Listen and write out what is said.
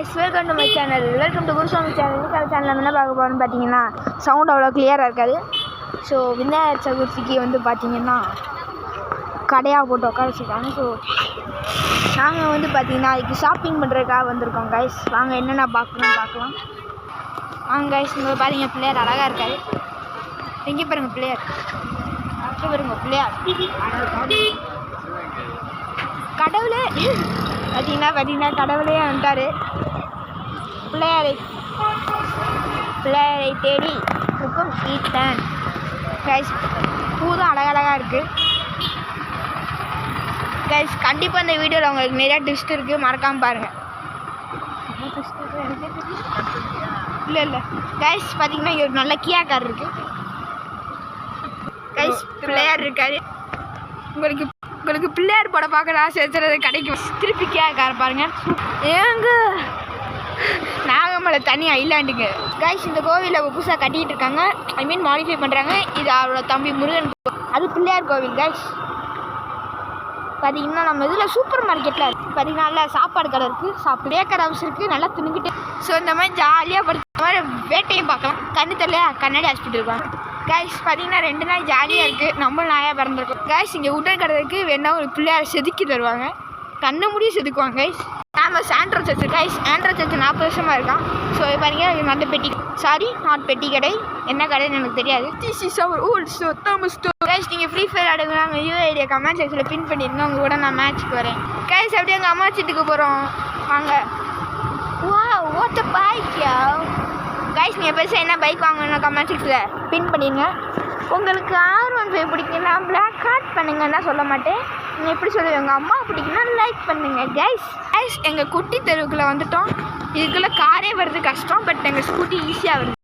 Guys welcome to my channel welcome to Gurusamy channel Kalai channel என்ன பார்க்க போகிறோம்னு பார்த்தீங்கன்னா சவுண்ட் அவ்வளோ கிளியராக இருக்காது. ஸோ விநாயகர் சதுர்த்திக்கு வந்து பார்த்தீங்கன்னா கடையாக போட்டு உட்கார வச்சுருக்காங்க ஸோ நாங்கள் வந்து பார்த்தீங்கன்னா அதுக்கு ஷாப்பிங் பண்ணுறதுக்காக வந்திருக்கோம் கைஸ் வாங்க என்னென்ன பார்க்கணும் பார்க்கலாம். வாங்க கைஸ் இங்கே பாருங்க பிள்ளையார் அழகாக இருக்காது எங்கே பாருங்கள் பிள்ளையார். அங்கே பாருங்கள் பிள்ளையார். கடவுளே. பார்த்தீங்கன்னா பார்த்தீங்கன்னா கடவுளே வந்துட்டாரு. பிள்ளையாரை பிள்ளையாரை தேடி புக்கும் ஈட்டன் கைஸ் பூ தான் அழகழகாக இருக்குது கைஸ் கண்டிப்பாக இந்த வீடியோவில் உங்களுக்கு நிறையா ட்விஸ்ட் இருக்குது மறக்காமல் பாருங்கள் இல்லை இல்லை. கைஸ் பார்த்தீங்கன்னா இங்க ஒரு நல்ல கியா கார் இருக்குது கைஸ் பிள்ளையார் இருக்காரு. உங்களுக்கு உங்களுக்கு பிள்ளையார் படம் பார்க்க ஆசை இருக்கிறது கிடைக்கும். திருப்பி கேட்கார பாருங்க. ஏங்க? நாகமலை தனி ஐலாண்டுங்க கைஸ் இந்த கோவிலில் புதுசாக கட்டிட்டு இருக்காங்க. ஐ மீன் மாடிஃபை பண்ணுறாங்க இது அவரோட தம்பி முருகன் அது பிள்ளையார் கோவில் கைஸ் பார்த்தீங்கன்னா நம்ம இதில் சூப்பர் மார்க்கெட்டில் பார்த்தீங்கன்னா நல்லா சாப்பாடு கடை இருக்குது சாப்பிட்டு வேக்கர் ஹவுஸ் இருக்குது நல்லா துணிக்கிட்டு ஸோ இந்த மாதிரி ஜாலியாக படுத்த மாதிரி வேட்டையும் பார்க்கலாம். கண்ணு தெரியல கண்ணாடி ஹாஸ்பிட்டல் இருப்பாங்க கைஸ் பார்த்தீங்கன்னா ரெண்டு நாள் ஜாலியாக இருக்குது நம்ம நாயாக பிறந்திருக்கோம். கைஸ் இங்கே உடல் கடலுக்கு வேணா ஒரு பிள்ளையார் செதுக்கி தருவாங்க. கண்ணை முடியும் செதுக்குவாங்க guys famous Andrew church guys Andrew church நாற்பது வருஷமாக இருக்கான் ஸோ பாருங்க நல்ல பெட்டி சாரி நாட் பெட்டி கடை. என்ன கடைன்னு எனக்கு தெரியாது. This is our old so Thomas guys நீங்கள் ஃப்ரீ ஃபயர் ஆடுங்க யூஐடியை கமெண்ட் செக்ஷனில் பின் பண்ணியிருந்தோம் உங்கள் கூட நான் மேட்ச்க்கு வரேன் கைஸ் அப்படியே எங்கள் அம்மா சீட்டுக்கு போகிறோம் வாங்க. வா ஓட்ட பாய்க்கியா கைஸ் நீங்கள் பெருசாக என்ன பைக் வாங்கணும் கமெண்ட் செக்ஷனில் பின் பண்ணிடுங்க. உங்களுக்கு ஆர் ஒன் ஃபைவ் பிடிக்குன்னா பிளாக் கார்ட் பண்ணுங்கன்னா சொல்ல மாட்டேன். நீங்கள் எப்படி சொல்லுவீங்க? எங்கள் அம்மா பிடிக்குன்னா லைக் பண்ணுங்கள் கைஸ் கைஸ் எங்கள் குட்டி தெருவுக்குள்ளே வந்துட்டோம். இதுக்குள்ளே காரே வர்றது கஷ்டம் பட் எங்கள் ஸ்கூட்டி ஈஸியாக வருது